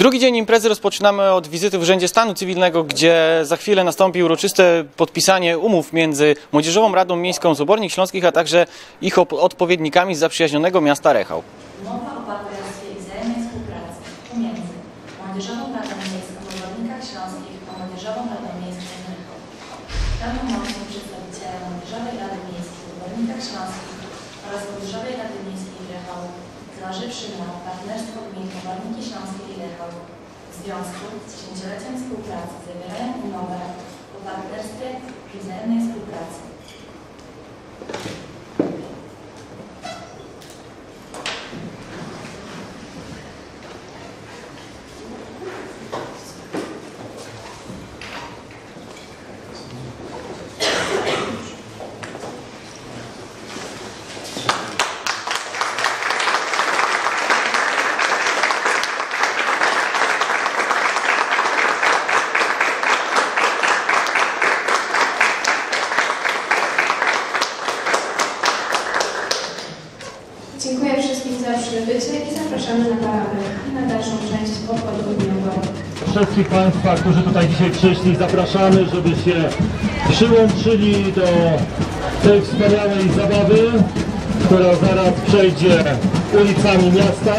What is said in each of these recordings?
Drugi dzień imprezy rozpoczynamy od wizyty w Urzędzie Stanu Cywilnego, gdzie za chwilę nastąpi uroczyste podpisanie umów między Młodzieżową Radą Miejską z Obornik Śląskich, a także ich odpowiednikami z zaprzyjaźnionego miasta Rechał. Umowa o partnerstwie i wzajemnej współpracy pomiędzy Młodzieżową Radą Miejską w Obornikach Śląskich a Młodzieżową Radą Miejską w Rychał. Daną mocą przedstawiciele Młodzieżowej Rady Miejskiej w Obornikach Śląskich oraz Młodzieżowej Rady Miejskiej w Rychał, zważywszy na partnerstwo gmin Oborniki Śląskie i Rychał w związku z dziesięcioleciem współpracy zawierają umowę o partnerstwie i wzajemnej współpracy. Dziękuję wszystkim za przybycie i Wszystkich Państwa, którzy tutaj dzisiaj przyszli, zapraszamy, żeby się przyłączyli do tej wspaniałej zabawy, która zaraz przejdzie ulicami miasta.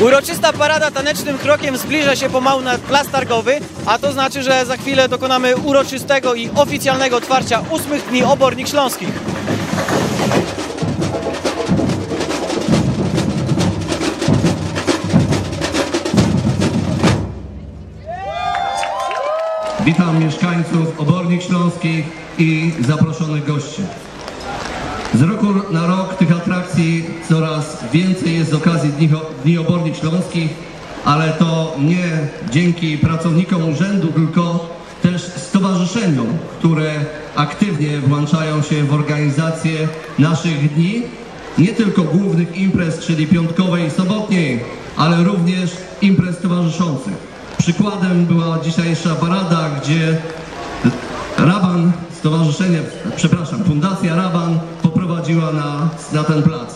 Uroczysta parada tanecznym krokiem zbliża się pomału na plac targowy, a to znaczy, że za chwilę dokonamy uroczystego i oficjalnego otwarcia ósmych dni Obornik Śląskich. Witam mieszkańców Obornik Śląskich i zaproszonych gości. Z roku na rok tych atrakcji coraz więcej jest z okazji Dni, Dni Obornik Śląskich, ale to nie dzięki pracownikom urzędu, tylko też stowarzyszeniom, które aktywnie włączają się w organizację naszych dni, nie tylko głównych imprez, czyli piątkowej i sobotniej, ale również imprez towarzyszących. Przykładem była dzisiejsza parada, gdzie Raban, stowarzyszenie, przepraszam, Fundacja Raban poprowadziła na, na ten plac.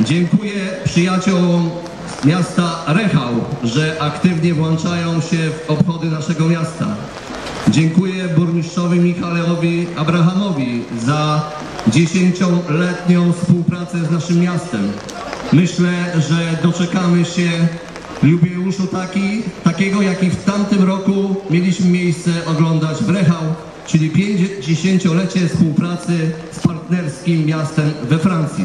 Dziękuję przyjaciołom miasta Rechał, że aktywnie włączają się w obchody naszego miasta. Dziękuję burmistrzowi Michaleowi Abrahamowi za dziesięcioletnią współpracę z naszym miastem. Myślę, że doczekamy się jubileuszu taki, takiego, jaki w tamtym roku mieliśmy miejsce oglądać w Rechał, czyli 50-lecie współpracy z partnerskim miastem we Francji.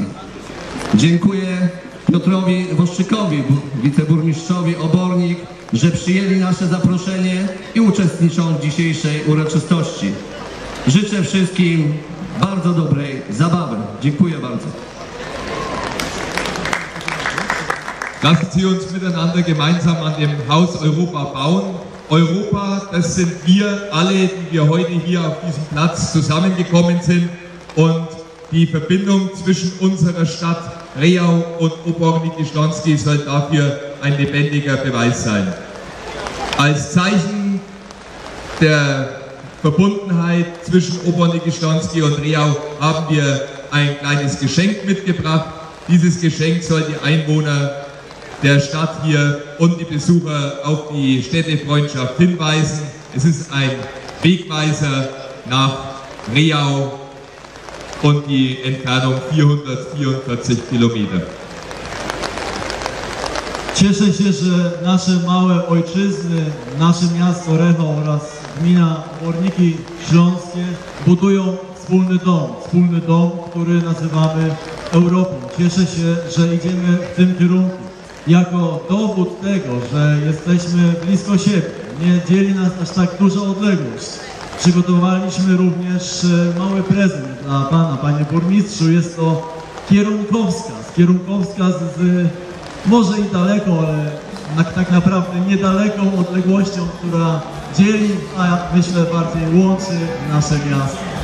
Dziękuję Piotrowi Woszczykowi, bu- wiceburmistrzowi Obornik, że przyjęli nasze zaproszenie i uczestniczą w dzisiejszej uroczystości. Życzę wszystkim bardzo dobrej zabawy. Dziękuję bardzo. Lassen Sie uns miteinander gemeinsam an dem Haus Europa bauen. Europa, das sind wir alle, die wir heute hier auf diesem Platz zusammengekommen sind. Und die Verbindung zwischen unserer Stadt Reau und Obornik-Schlonski soll dafür ein lebendiger Beweis sein. Als Zeichen der Verbundenheit zwischen Obornik-Schlonski und Reau haben wir ein kleines Geschenk mitgebracht. Dieses Geschenk soll die Einwohner der Stadt hier und die Besucher auf die Städtefreundschaft hinweisen. Es ist ein Wegweiser nach Riau und die Entfernung 444 Kilometer. Cieszę się, że nasze małe ojczyzny, nasze miasto Rechał oraz gmina Oborniki Śląskie budują wspólny dom, wspólny dom, który nazywamy Europą. Cieszę się, że idziemy w tym kierunku. Jako dowód tego, że jesteśmy blisko siebie, nie dzieli nas aż tak duża odległość. Przygotowaliśmy również e, mały prezent dla Pana, Panie Burmistrzu. Jest to kierunkowskaz, kierunkowskaz z może i daleko, ale tak naprawdę niedaleką odległością, która dzieli, a myślę bardziej łączy nasze miasto.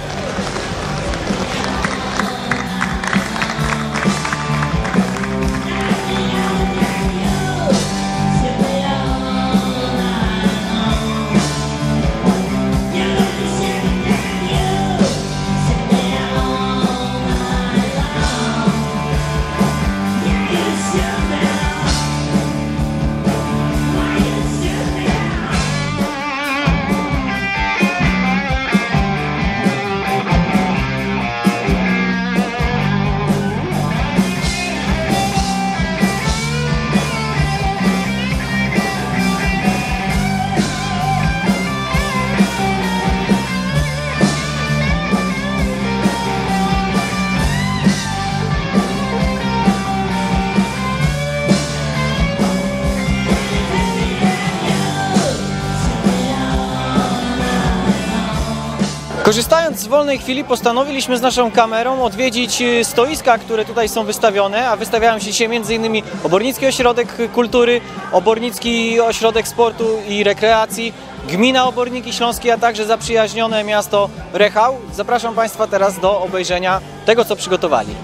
Korzystając z wolnej chwili postanowiliśmy z naszą kamerą odwiedzić y, stoiska, które tutaj są wystawione, a wystawiają się dzisiaj m.in. Obornicki Ośrodek Kultury, Obornicki Ośrodek Sportu i Rekreacji, Gmina Oborniki Śląskie, a także zaprzyjaźnione miasto Rechał. Zapraszam Państwa teraz do obejrzenia tego, co przygotowali.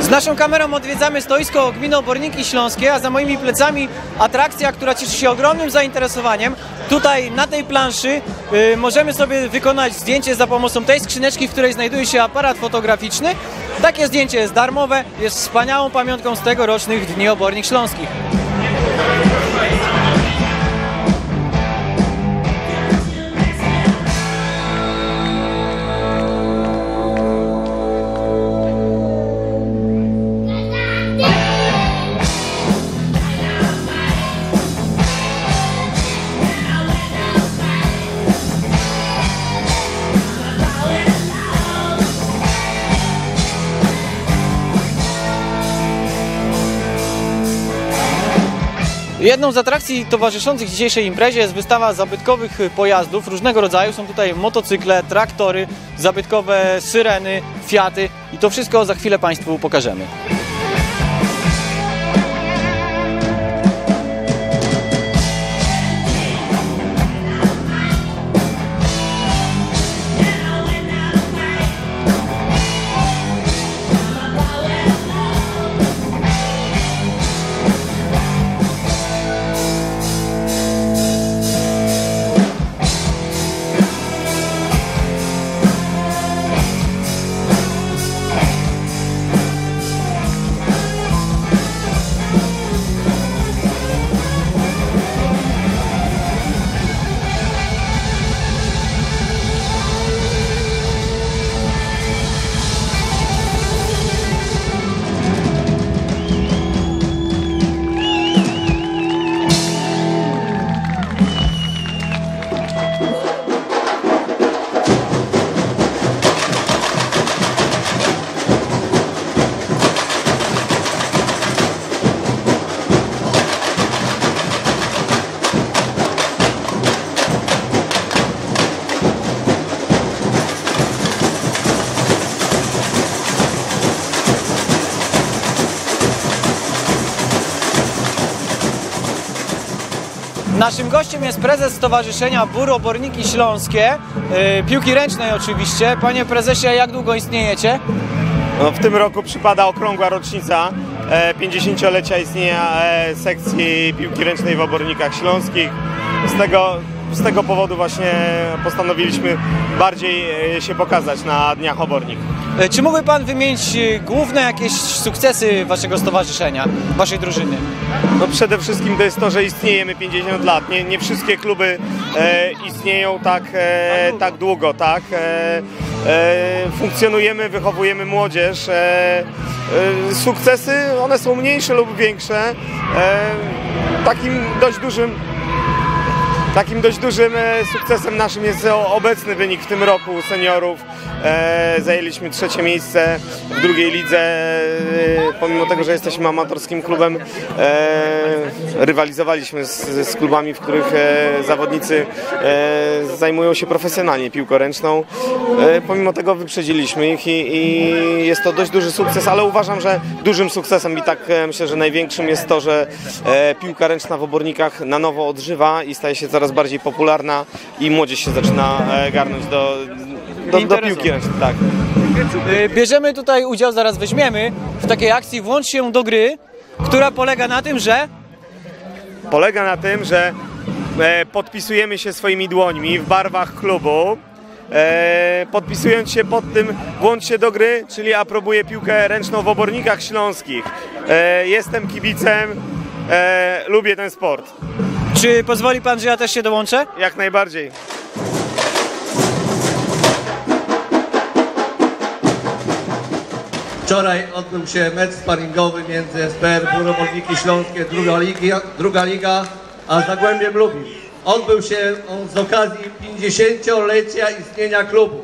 Z naszą kamerą odwiedzamy stoisko Gminy Oborniki Śląskie, a za moimi plecami atrakcja, która cieszy się ogromnym zainteresowaniem. Tutaj na tej planszy y, możemy sobie wykonać zdjęcie za pomocą tej skrzyneczki, w której znajduje się aparat fotograficzny. Takie zdjęcie jest darmowe, jest wspaniałą pamiątką z tegorocznych Dni Obornik Śląskich. Jedną z atrakcji towarzyszących dzisiejszej imprezie jest wystawa zabytkowych pojazdów różnego rodzaju. Są tutaj motocykle, traktory, zabytkowe syreny, fiaty i to wszystko za chwilę Państwu pokażemy. Naszym gościem jest prezes Stowarzyszenia Bór Oborniki Śląskie, yy, piłki ręcznej oczywiście. Panie prezesie, jak długo istniejecie? No, w tym roku przypada okrągła rocznica e, 50-lecia istnienia e, sekcji piłki ręcznej w Obornikach Śląskich. Z tego, z tego powodu właśnie postanowiliśmy bardziej e, się pokazać na Dniach Obornik. E, Czy mógłby Pan wymienić e, główne jakieś sukcesy Waszego stowarzyszenia, Waszej drużyny? No przede wszystkim to jest to, że istniejemy 50 lat. Nie, nie wszystkie kluby e, istnieją tak, e, tak długo, tak? E, funkcjonujemy, wychowujemy młodzież. Sukcesy, one są mniejsze lub większe. Takim dość dużym Takim dość dużym e, sukcesem naszym jest obecny wynik w tym roku seniorów. E, zajęliśmy trzecie miejsce w drugiej lidze, e, pomimo tego, że jesteśmy amatorskim klubem. E, rywalizowaliśmy z, z klubami, w których zawodnicy zajmują się profesjonalnie piłką ręczną. Pomimo tego wyprzedziliśmy ich i, i jest to dość duży sukces, ale uważam, że dużym sukcesem i tak myślę, że największym jest to, że piłka ręczna w obornikach na nowo odżywa i staje się coraz bardziej popularna i młodzież się zaczyna garnąć do, do, do piłki. Tak. E, Bierzemy tutaj udział, zaraz weźmiemy, w takiej akcji Włącz się do gry, która polega na tym, że Polega na tym, że e, podpisujemy się swoimi dłońmi w barwach klubu. E, podpisując się pod tym włącz się do gry, czyli aprobuję piłkę ręczną w obornikach śląskich. E, jestem kibicem, lubię ten sport. czy pozwoli Pan, że ja też się dołączę? Jak najbardziej. Wczoraj odbył się mecz sparingowy między SPR Burobolniki Śląskie, druga liga, druga liga, a Zagłębiem Lubin. Odbył się on z okazji 50-lecia istnienia klubu.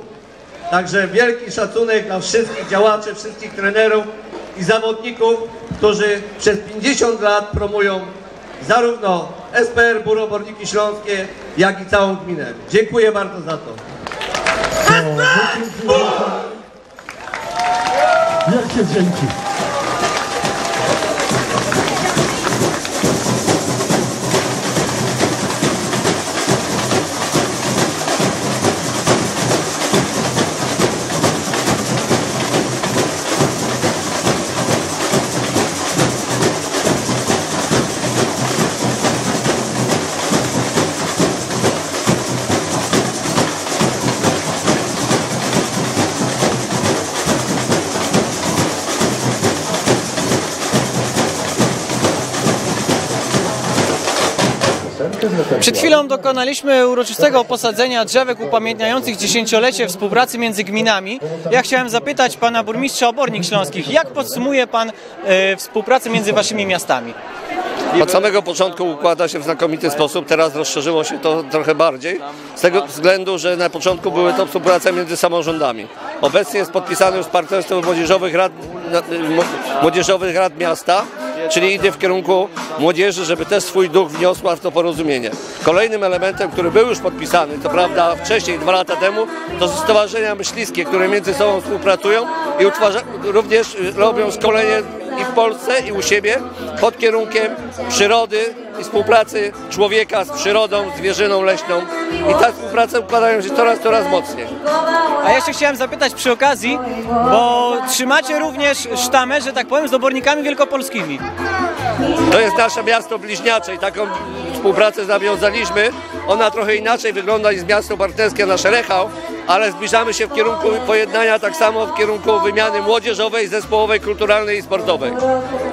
Także wielki szacunek dla wszystkich działaczy, wszystkich trenerów i zawodników, którzy przez 50 lat promują zarówno SPR Buroborniki Śląskie, jak i całą gminę. Dziękuję bardzo za to. Wielkie dzięki. Przed chwilą dokonaliśmy uroczystego posadzenia drzewek upamiętniających dziesięciolecie współpracy między gminami. Ja chciałem zapytać pana burmistrza Obornik Śląskich, jak podsumuje pan e, współpracę między waszymi miastami? Od samego początku układa się w znakomity sposób, teraz rozszerzyło się to trochę bardziej, z tego względu, że na początku były to współprace między samorządami. Obecnie jest podpisane już partnerstwo młodzieżowych rad, młodzieżowych rad miasta, czyli idzie w kierunku młodzieży, żeby też swój duch wniosła w to porozumienie. Kolejnym elementem, który był już podpisany, to prawda wcześniej, dwa lata temu, to stowarzyszenia myśliwskie, które między sobą współpracują i również robią szkolenie i w Polsce, i u siebie pod kierunkiem przyrody i współpracy człowieka z przyrodą, zwierzyną leśną. I ta współpraca układają się coraz, coraz mocniej. A ja jeszcze chciałem zapytać przy okazji, bo trzymacie również sztamę, że tak powiem, z obornikami wielkopolskimi. To jest nasze miasto bliźniacze i taką współpracę nawiązaliśmy. Ona trochę inaczej wygląda niż miasto partnerskie nasze Rechał, ale zbliżamy się w kierunku pojednania, tak samo w kierunku wymiany młodzieżowej, zespołowej, kulturalnej i sportowej.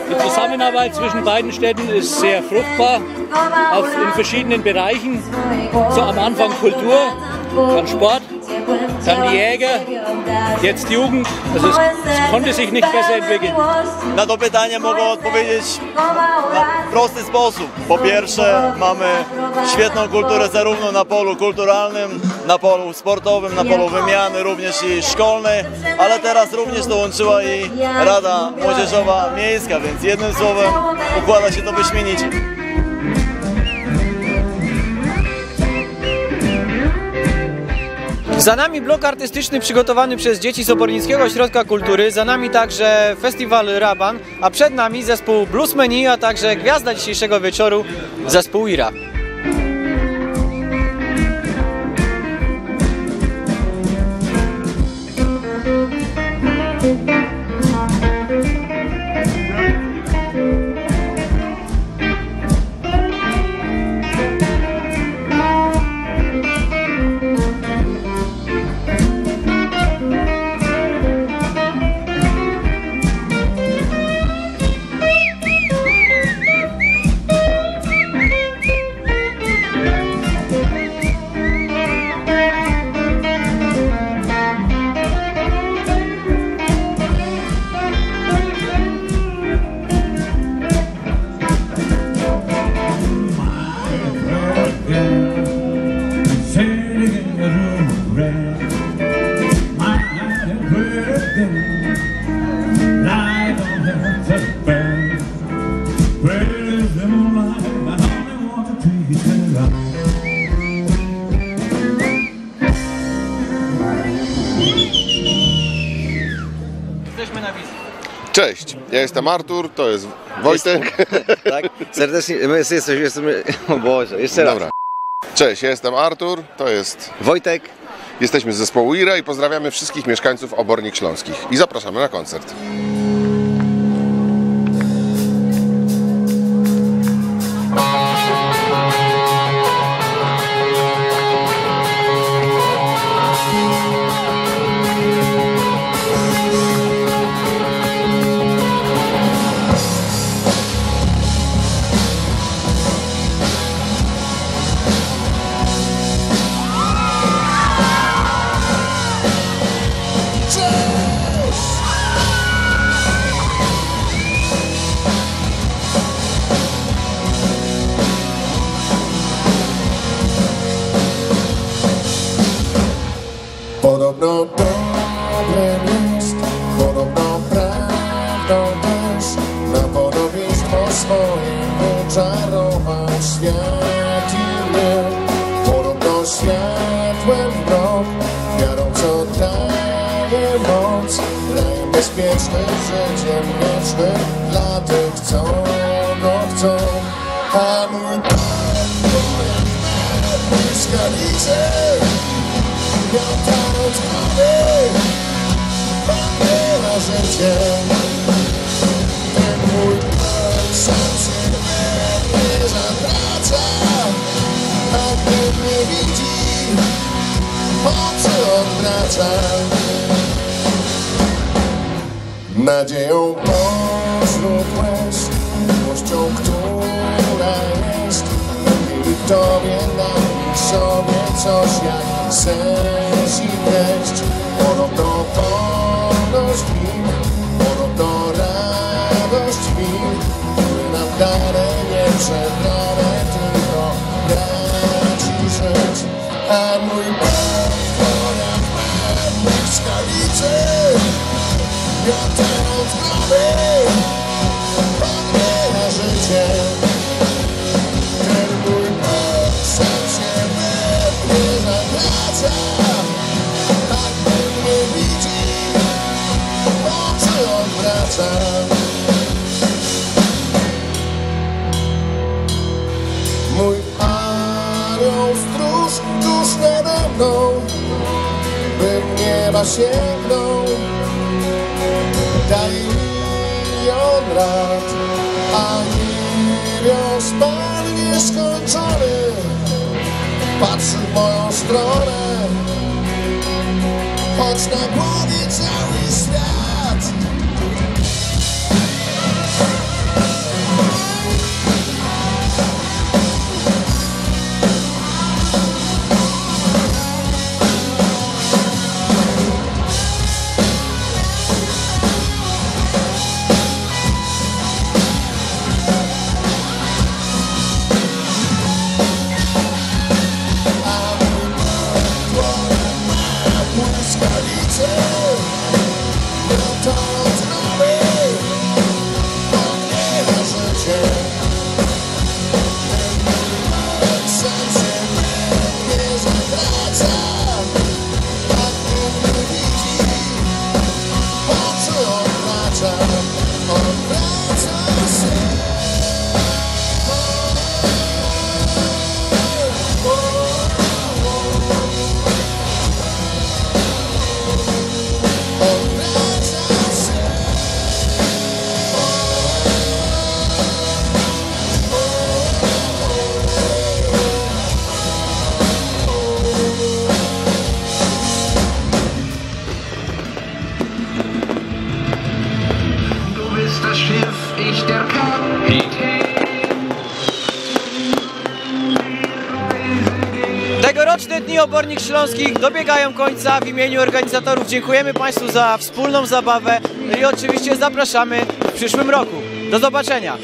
Die Zusammenarbeit zwischen beiden Städten ist sehr fruchtbar auf, in verschiedenen Bereichen. So am Anfang Kultur, dann Sport, dann die Jäger, jetzt Jugend. Also es, es konnte sich nicht besser entwickeln. Na to pytanie mogę odpowiedzieć w prosty sposób. Po pierwsze, mamy świetną kulturę zarówno na polu kulturalnym, na polu sportowym, na polu wymiany, również i szkolnej, ale teraz również dołączyła i Rada Młodzieżowa Miejska, więc jednym słowem układa się to wyśmienicie. Za nami blok artystyczny przygotowany przez dzieci z Obornickiego Ośrodka Kultury, za nami także festiwal Raban, a przed nami zespół Bluesmeni, a także gwiazda dzisiejszego wieczoru, zespół Ira. Ja jestem Artur, to jest Wojtek. Tak, serdecznie, my jesteśmy, jesteśmy, o Boże, jeszcze raz. Dobra. Cześć, ja jestem Artur, to jest Wojtek. Jesteśmy z zespołu IRA i pozdrawiamy wszystkich mieszkańców Obornik Śląskich i zapraszamy na koncert. Życiem wiecznym dla tych, co go chcą A mój błyskawice miał talent głowy, pamięta życie. Nadzieją pośród łez, miłością, która jest i w tobie daj sobie coś jak sens i treść. Podobno wolność mi, podobno radość mi Który nam dane nie przebrane, Bym nieba sięgnął Daje milion lat A niebios Pan nieskończony Patrzy w moją stronę. Choć na głowie cały Tegoroczne Dni Obornik Śląskich dobiegają końca. W imieniu organizatorów dziękujemy Państwu za wspólną zabawę i oczywiście zapraszamy w przyszłym roku. Do zobaczenia!